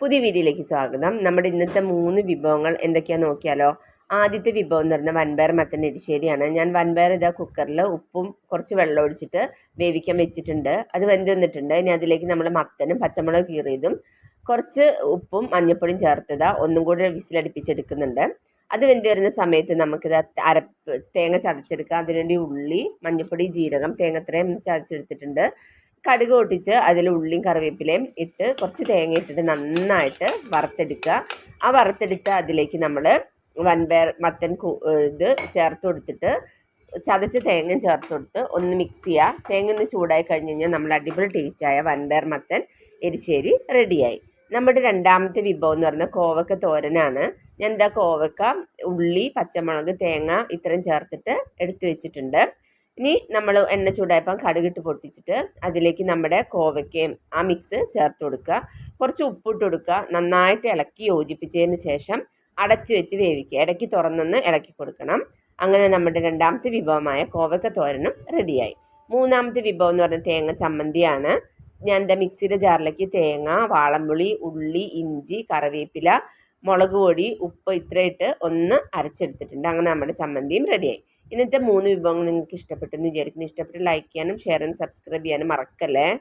പുതിയ വീഡിയോയിലേക്ക് സ്വാഗതം. നമ്മുടെ ഇന്നത്തെ മൂന്ന് വിഭവങ്ങൾ എന്തൊക്കെയാണെന്ന് നോക്കിയാലോ? ആദ്യത്തെ വിഭവം എന്ന് പറഞ്ഞാൽ വൻപയർ മത്തൻ എരിശ്ശേരിയാണ്. ഞാൻ വൻപയർ ഇതാ കുക്കറിൽ ഉപ്പും കുറച്ച് വെള്ളം ഒഴിച്ചിട്ട് വേവിക്കാൻ വെച്ചിട്ടുണ്ട്. അത് വെന്ത് വന്നിട്ടുണ്ട്. ഇനി അതിലേക്ക് നമ്മൾ മത്തനും പച്ചമുളക് കീറിയതും കുറച്ച് ഉപ്പും മഞ്ഞൾപ്പൊടിയും ചേർത്തതാ ഒന്നും കൂടി വിസിലടിപ്പിച്ചെടുക്കുന്നുണ്ട്. അത് വെന്ത് വരുന്ന സമയത്ത് നമുക്കിത് അരപ്പ് തേങ്ങ ചതച്ചെടുക്കാം. അതിനുവേണ്ടി ഉള്ളി മഞ്ഞൾപ്പൊടി ജീരകം തേങ്ങ ഇത്രയും ചതച്ചെടുത്തിട്ടുണ്ട്. കടുക് പൊട്ടിച്ച് അതിൽ ഉള്ളിയും കറിവേപ്പിലയും ഇട്ട് കുറച്ച് തേങ്ങ ഇട്ടിട്ട് നന്നായിട്ട് വറുത്തെടുക്കുക. ആ വറുത്തെടുത്ത് അതിലേക്ക് നമ്മൾ വൻപയർ മത്തൻ ഇത് ചേർത്ത് കൊടുത്തിട്ട് ചതച്ച തേങ്ങ ചേർത്ത് കൊടുത്ത് ഒന്ന് മിക്സ് ചെയ്യുക. തേങ്ങ ഒന്ന് ചൂടായി കഴിഞ്ഞ് കഴിഞ്ഞാൽ നമ്മൾ അടിപൊളി ടേസ്റ്റായ വൻപയർ മത്തൻ എരിശ്ശേരി റെഡിയായി നമ്മുടെ രണ്ടാമത്തെ വിഭവം എന്ന് പറയുന്നത് കോവക്ക തോരനാണ്. ഞാൻ എന്താ കോവക്ക ഉള്ളി പച്ചമുളക് തേങ്ങ ഇത്രയും ചേർത്തിട്ട് എടുത്തു വെച്ചിട്ടുണ്ട്. ഇനി നമ്മൾ എണ്ണ ചൂടായപ്പം കടുകിട്ട് പൊട്ടിച്ചിട്ട് അതിലേക്ക് നമ്മുടെ കോവയ്ക്കയും ആ മിക്സ് ചേർത്ത് കൊടുക്കുക. കുറച്ച് ഉപ്പിട്ട് കൊടുക്കുക. നന്നായിട്ട് ഇളക്കി യോജിപ്പിച്ചതിന് ശേഷം അടച്ചു വെച്ച് വേവിക്കുക. ഇടയ്ക്ക് തുറന്നൊന്ന് ഇളക്കി കൊടുക്കണം. അങ്ങനെ നമ്മുടെ രണ്ടാമത്തെ വിഭവമായ കോവക്ക തോരനും റെഡിയായി. മൂന്നാമത്തെ വിഭവം എന്ന് പറഞ്ഞാൽ തേങ്ങ ചമ്മന്തിയാണ്. ഞാൻ എന്റെ മിക്സിയുടെ ജാറിലേക്ക് തേങ്ങ വാളംപുളി ഉള്ളി ഇഞ്ചി കറിവേപ്പില മുളക് പൊടി ഉപ്പ് ഇത്രയിട്ട് ഒന്ന് അരച്ചെടുത്തിട്ടുണ്ട്. അങ്ങനെ നമ്മുടെ ചമ്മന്തിയും റെഡിയായി. ഇന്നത്തെ മൂന്ന് വിഭവങ്ങൾ നിങ്ങൾക്ക് ഇഷ്ടപ്പെട്ടെന്ന് വിചാരിക്കുന്നു. ഇഷ്ടപ്പെട്ട് ലൈക്ക് ചെയ്യാനും ഷെയർ ചെയ്യാനും സബ്സ്ക്രൈബ് ചെയ്യാനും മറക്കല്ലേ?